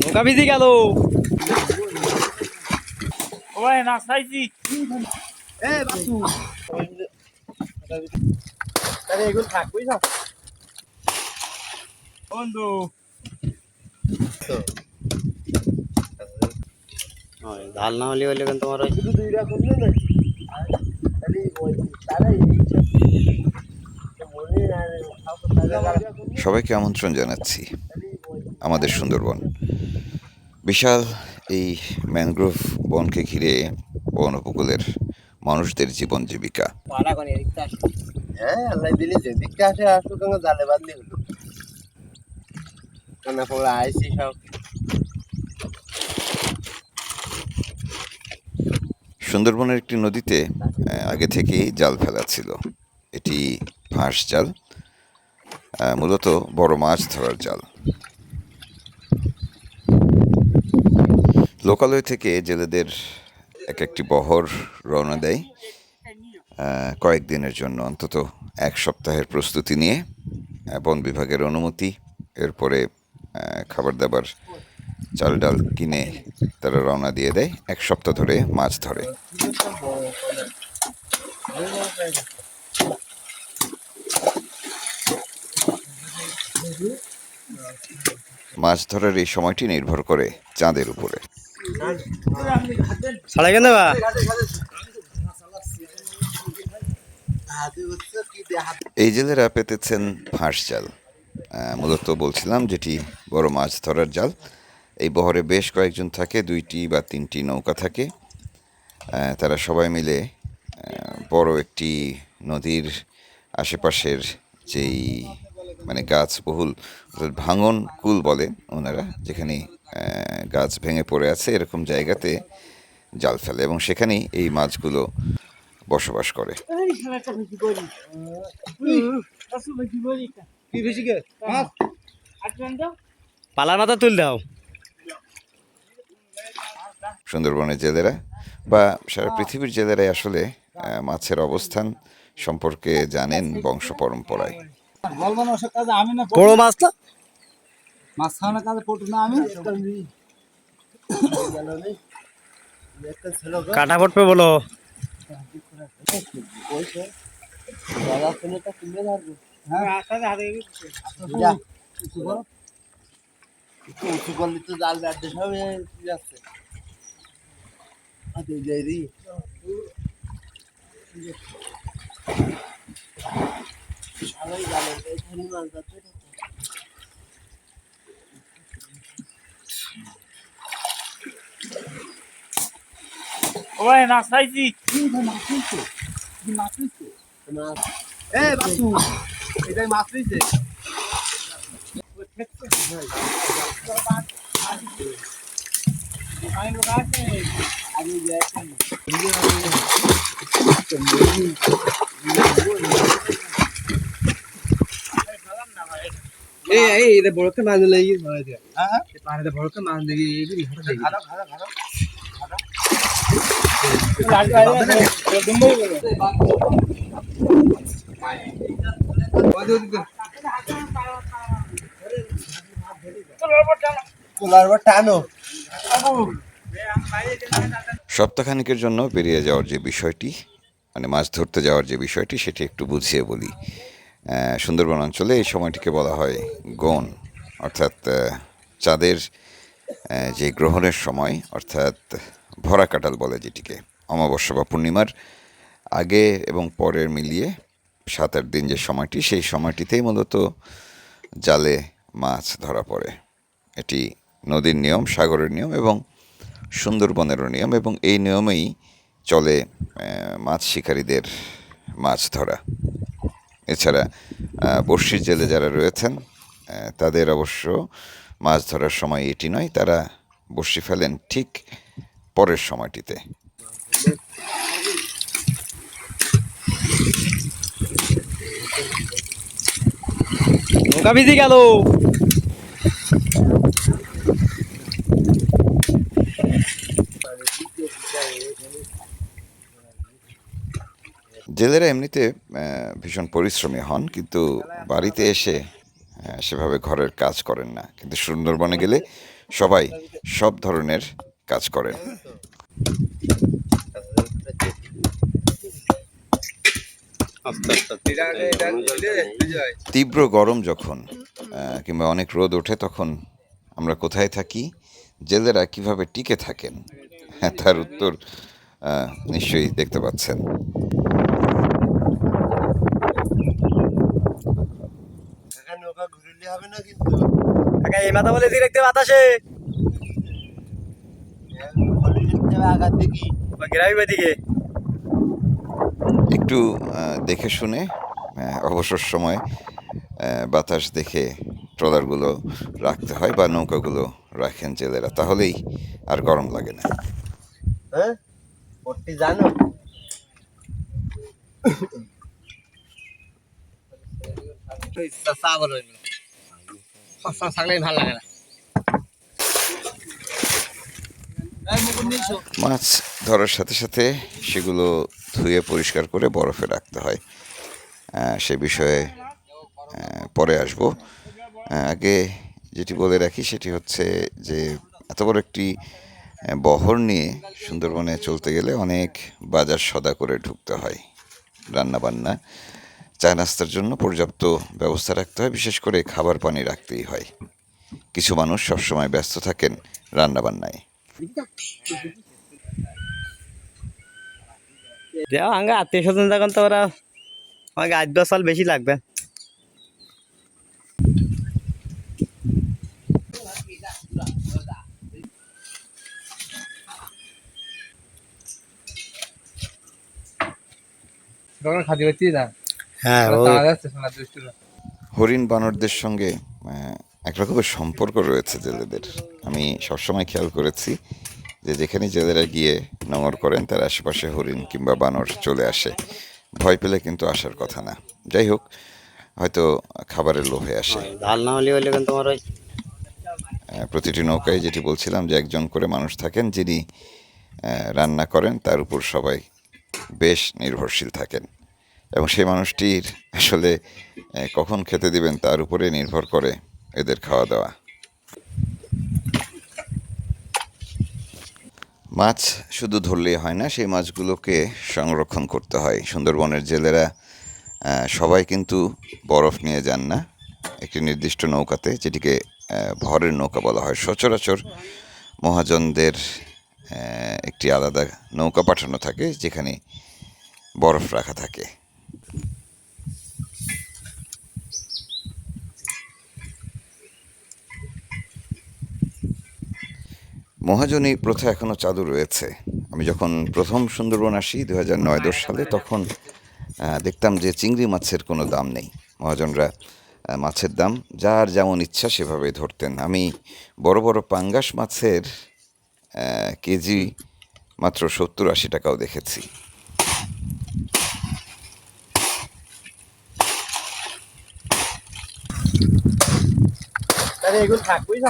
নৌকা ভিজে গেল। ওই না সাইজি এ বাসু আরে এগুলো থাক বুঝছ? বন্ধু। ঢাল না হলে হলে কিন্তু তোমার দুইটা করলে না সবাইকে আমন্ত্রণ জানাচ্ছি আমাদের সুন্দরবন। বিশাল এই ম্যানগ্রোভ বনকে ঘিরে বন উপকূলের মানুষদের জীবন জীবিকা। সুন্দরবনের একটি নদীতে আগে থেকেই জাল ফেলা ছিল। এটি ফাঁস জাল। মূলত বড় মাছ ধরার জাল। লোকালয় থেকে জেলেদের এক একটি বহর রওনা দেয় কয়েকদিনের জন্য, অন্তত এক সপ্তাহের প্রস্তুতি নিয়ে বন বিভাগের অনুমতি, এরপরে খাবার দাবার চাল ডাল কিনে তারা রওনা দিয়ে দেয়, এক সপ্তাহ ধরে মাছ ধরে। মাছ ধরার এই সময়টি নির্ভর করে চাঁদের উপরে। এই জেলেরা পেতেছেন ফাঁস জাল। মূলত বলছিলাম যেটি বড় মাছ ধরার জাল। এই বহরে বেশ কয়েকজন থাকে দুইটি বা তিনটি নৌকা থাকে। তারা সবাই মিলে বড় একটি নদীর আশেপাশের যেই মানে গাছ বহুল অর্থাৎ ভাঙন কুল বলে ওনারা যেখানে গাছ ভেঙে পড়ে আছে এরকম জায়গাতে জাল ফেলে এবং সেখানেই এই মাছগুলো বসবাস করে। তুল দাও। সুন্দরবনের জেলেরা বা সারা পৃথিবীর জেলেরাই আসলে মাছের অবস্থান সম্পর্কে জানেন বংশ পরম্পরায়। না না? বড় মাছ তো মাছ খাওয়ানোর কাজে পটু না আমি। কাটা পড়বে বলো। হ্যাঁ। উঁচু করলে তো জাল সব যাচ্ছে। যাই রি ওই না সাইজি। এ বাসু এটাই মাছ নিছে আগে যাচ্ছে এই এই এটা বড়কে মাছ লাগি ধরে দে হ্যাঁ পাহাড়ে বড়কে মাছ লাগি এই দিন ধরে দে খারাপ খারাপ খারাপ টানো। সপ্তাহখানিকের জন্য বেরিয়ে যাওয়ার যে বিষয়টি মানে মাছ ধরতে যাওয়ার যে বিষয়টি সেটি একটু বুঝিয়ে বলি। সুন্দরবন অঞ্চলে এই সময়টিকে বলা হয় গণ, অর্থাৎ চাঁদের যে গ্রহণের সময়, অর্থাৎ ভরা কাটাল বলে যেটিকে, অমাবস্যা বা পূর্ণিমার আগে এবং পরের মিলিয়ে সাত আট দিন যে সময়টি, সেই সময়টিতেই মূলত জালে মাছ ধরা পড়ে। এটি নদীর নিয়ম, সাগরের নিয়ম এবং সুন্দরবনেরও নিয়ম এবং এই নিয়মেই চলে মাছ শিকারীদের মাছ ধরা। এছাড়া বর্ষি জেলে যারা রয়েছেন তাদের অবশ্য মাছ ধরার সময় এটি নয়, তারা বর্ষি ফেলেন ঠিক পরের সময়টিতে। গেল। জেলেরা এমনিতে ভীষণ পরিশ্রমী হন, কিন্তু বাড়িতে এসে সেভাবে ঘরের কাজ করেন না। কিন্তু সুন্দরবনে গেলে সবাই সব ধরনের কাজ করেন। তীব্র গরম যখন কিংবা অনেক রোদ ওঠে তখন আমরা কোথায় থাকি, জেলেরা কীভাবে টিকে থাকেন হ্যাঁ তার উত্তর নিশ্চয়ই দেখতে পাচ্ছেন এখানে নৌকা ঘুরিলে হবে না কিন্তু। কাকা এই মাথা বলে দিয়ে রাখতে বাতাসে। গ্রামী বাদিকে একটু দেখে শুনে অবসর সময় বাতাস দেখে ট্রলারগুলো রাখতে হয় বা নৌকাগুলো রাখেন জেলেরা তাহলেই আর গরম লাগে না। হ্যাঁ? জানো? সবসময় থাকলে লাগে না। মাছ ধরার সাথে সাথে সেগুলো ধুয়ে পরিষ্কার করে বরফে রাখতে হয়। সে বিষয়ে পরে আসব। আগে যেটি বলে রাখি সেটি হচ্ছে যে, এত বড় একটি বহর নিয়ে সুন্দরবনে চলতে গেলে অনেক বাজার সদা করে ঢুকতে হয়। রান্না বান্না চা নাস্তার জন্য পর্যাপ্ত ব্যবস্থা রাখতে হয় বিশেষ করে খাবার পানি রাখতেই হয়। কিছু মানুষ সবসময় ব্যস্ত থাকেন রান্না বান্নায় আত্মীয় স্বজন যখন তো ওরা আমাকে আজ দশ সাল বেশি লাগবে। খাদি পাচ্ছি না হ্যাঁ হরিণ বানরদের সঙ্গে একরকমের সম্পর্ক রয়েছে জেলেদের। আমি সবসময় খেয়াল করেছি যে যেখানে জেলেরা গিয়ে নোংর করেন তার আশেপাশে হরিণ কিংবা বানর চলে আসে। ভয় পেলে কিন্তু আসার কথা না। যাই হোক হয়তো খাবারের লোভে আসে। ঢাল না হলে হলে তোমার ওই প্রতিটি নৌকায় যেটি বলছিলাম যে একজন করে মানুষ থাকেন যিনি রান্না করেন তার উপর সবাই বেশ নির্ভরশীল থাকেন। এবং সেই মানুষটির আসলে কখন খেতে দিবেন তার উপরে নির্ভর করে এদের খাওয়া দাওয়া মাছ শুধু ধরলেই হয় না, সেই মাছগুলোকে সংরক্ষণ করতে হয়। সুন্দরবনের জেলেরা সবাই কিন্তু বরফ নিয়ে যান না। একটি নির্দিষ্ট নৌকাতে, যেটিকে ভরের নৌকা বলা হয়। সচরাচর মহাজনদের একটি আলাদা নৌকা পাঠানো থাকে, যেখানে বরফ রাখা থাকে। মহাজনী প্রথা এখনও চালু রয়েছে। আমি যখন প্রথম সুন্দরবন আসি দু হাজার নয় দশ সালে, তখন দেখতাম যে চিংড়ি মাছের কোনো দাম নেই। মহাজনরা মাছের দাম যার যেমন ইচ্ছা সেভাবে ধরতেন। আমি বড় বড় পাঙ্গাস মাছের কেজি মাত্র সত্তর আশি টাকাও দেখেছি। এগুলো থাক বুঝছ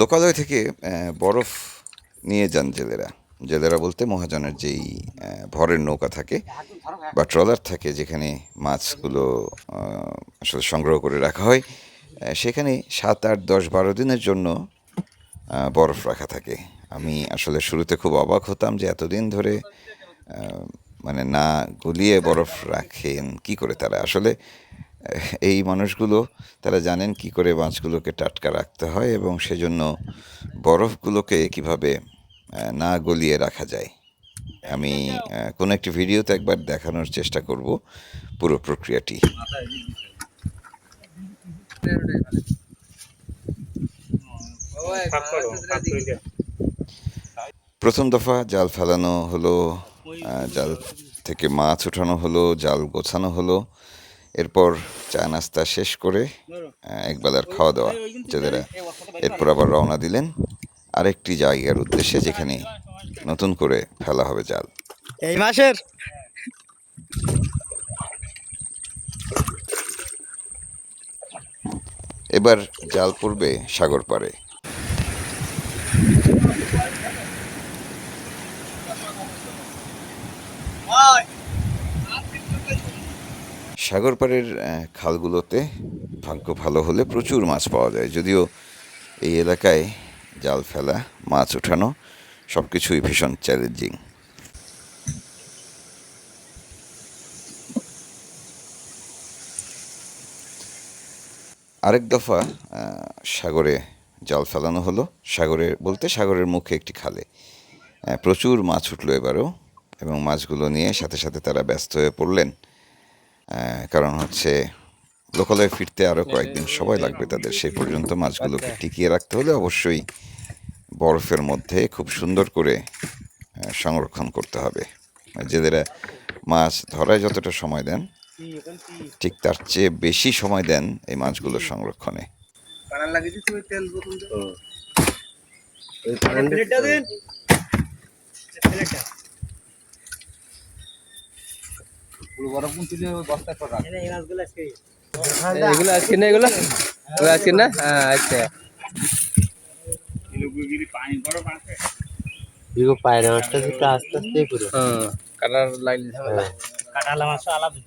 লোকালয় থেকে বরফ নিয়ে যান জেলেরা। জেলেরা বলতে মহাজনের যেই ভরের নৌকা থাকে বা ট্রলার থাকে যেখানে মাছগুলো আসলে সংগ্রহ করে রাখা হয় সেখানে সাত, আট, দশ, বারো দিনের জন্য বরফ রাখা থাকে। আমি আসলে শুরুতে খুব অবাক হতাম যে এতদিন ধরে মানে না গলিয়ে বরফ রাখেন, কি করে তারা? আসলে এই মানুষগুলো, তারা জানেন কি করে মাছগুলোকে টাটকা রাখতে হয় এবং সেজন্য বরফগুলোকে কীভাবে না গলিয়ে রাখা যায়। আমি কোনো একটি ভিডিওতে একবার দেখানোর চেষ্টা করব পুরো প্রক্রিয়াটি। প্রথম দফা জাল ফেলানো হলো জাল থেকে মাছ ওঠানো হলো জাল গোছানো হলো। এরপর চা নাস্তা শেষ করে একবেলার খাওয়া দাওয়া জেলেরা এরপর আবার রওনা দিলেন আরেকটি জায়গার উদ্দেশ্যে যেখানে নতুন করে ফেলা হবে জাল। এই মাসের এবার জাল পড়বে সাগর পাড়ে সাগর পাড়ের খালগুলোতে ভাগ্য ভালো হলে প্রচুর মাছ পাওয়া যায়। যদিও এই এলাকায় জাল ফেলা, মাছ ওঠানো সব কিছুই ভীষণ চ্যালেঞ্জিং আরেক দফা সাগরে জাল ফেলানো হলো। সাগরে বলতে সাগরের মুখে একটি খালে। প্রচুর মাছ উঠল এবারও এবং মাছগুলো নিয়ে সাথে সাথে তারা ব্যস্ত হয়ে পড়লেন। কারণ হচ্ছে লোকালয়ে ফিরতে আরও কয়েকদিন সময় লাগবে তাদের। সেই পর্যন্ত মাছগুলোকে টিকিয়ে রাখতে হলে অবশ্যই বরফের মধ্যে খুব সুন্দর করে সংরক্ষণ করতে হবে। জেলেরা মাছ ধরায় যতটা সময় দেন ঠিক তার চেয়ে বেশি সময় দেন এই মাছগুলো সংরক্ষণে। পুরো বরফ কোন তুলে বস্তায় করে রাখ? এগুলো আজকে না এগুলো আজকে না? হ্যাঁ আচ্ছা এগুলো পায়রা মাছটা আস্তে আস্তে করে হ্যাঁ কালার লাগলে ঝামেলা কাটালা মাছ আলাদা।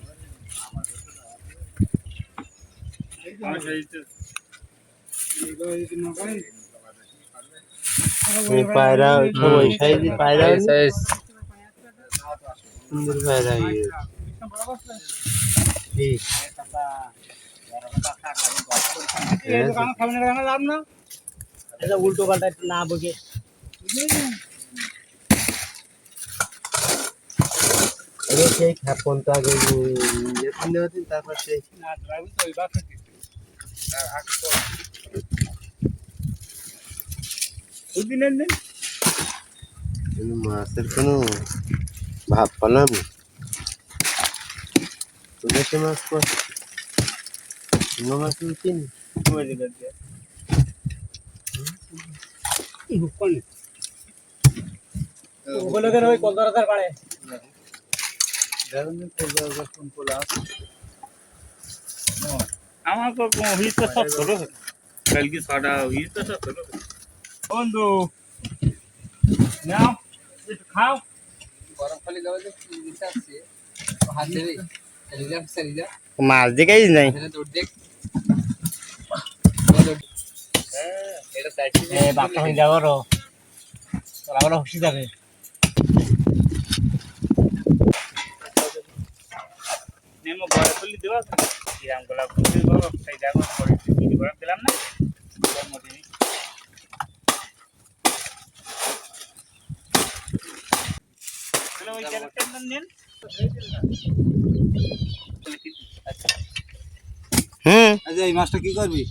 ওই পায়রা ওই সব পায়রা সুন্দর পায়রা এটা উল্টো পাল্টা একটু না সেই তো আগে ইয়ে তারপর সেই মাছের কোনো ভাব পেলাম না তোদের সে মাছ পাস অন্য মাছ চিনি ওগুলোকে ওই কলকাতার পাড়ে আমার তো হুইজ তো সব ছোট ছোট। কালকে ছটা হুইজ তো সব ছোট ছোট বন্ধু নাও খাও। গরম পানি দেওয়া যে দিতে আসছে? হাত মাছ দেখাই নাই। দিলাম না। ওই ক্যারেক্টারটা নেন। হুম আচ্ছা এই মাছটা কি করবি?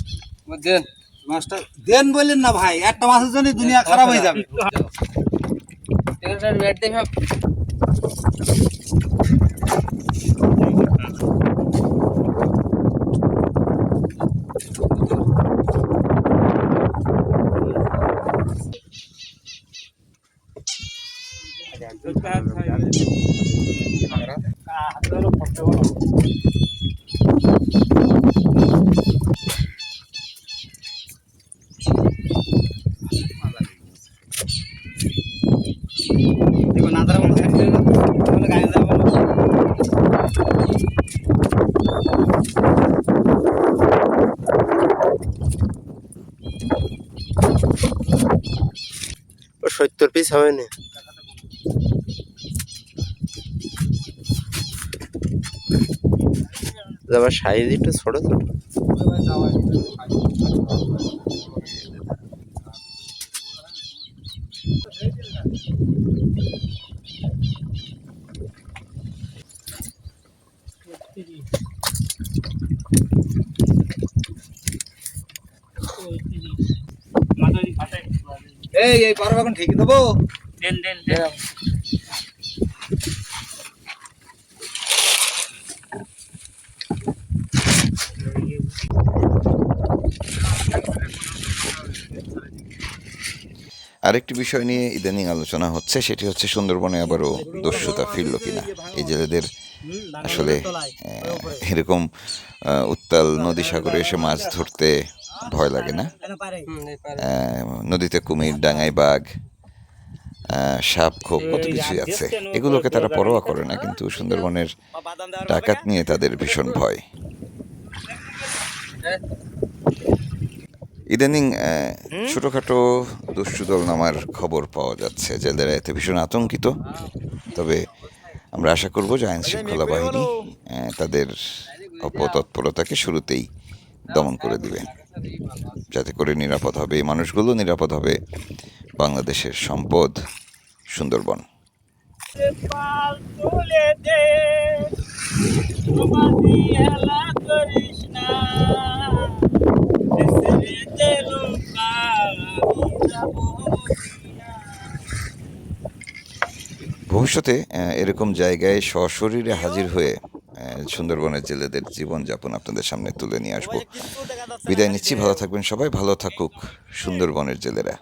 দেন মাছটা দেন বললেন না ভাই একটা মাছের জন্য দুনিয়া খারাপ হয়ে যাবে। এটা ব্যাট দেখ দেখো না তারা বলছে গায়ে যাব ও সত্তর পিস হবে না। আবার সাইজ একটু ছোট ছোট। এই এই পারব এখন ঠিক দেবো। দেন দেন দেন। আরেকটি বিষয় নিয়ে ইদানিং আলোচনা হচ্ছে সেটি হচ্ছে সুন্দরবনে আবারও দস্যুতা ফিরল কিনা। এই জেলেদের আসলে এরকম উত্তাল নদী সাগরে এসে মাছ ধরতে ভয় লাগে না? নদীতে কুমির ডাঙায় বাঘ সাপ খোপ কত কিছুই আছে। এগুলোকে তারা পরোয়া করে না কিন্তু সুন্দরবনের ডাকাত নিয়ে তাদের ভীষণ ভয়। ইদানিং ছোটোখাটো ছোটখাটো নামার খবর পাওয়া যাচ্ছে। জেলেরা এতে ভীষণ আতঙ্কিত। তবে আমরা আশা করব যে আইন শৃঙ্খলা বাহিনী তাদের অপতৎপরতাকে শুরুতেই দমন করে দিবে। যাতে করে নিরাপদ হবে এই মানুষগুলো নিরাপদ হবে বাংলাদেশের সম্পদ সুন্দরবন। পাল তুলে দে তোমাদি হেলা করিস না ছেড়ে দে লোকা আমি যাব মদিনা। ভবিষ্যতে এরকম জায়গায় সশরীরে হাজির হয়ে সুন্দরবনের জেলেদের জীবনযাপন আপনাদের সামনে তুলে নিয়ে আসব। বিদায় নিচ্ছি, ভালো থাকবেন সবাই, ভালো থাকুক সুন্দরবনের জেলেরা।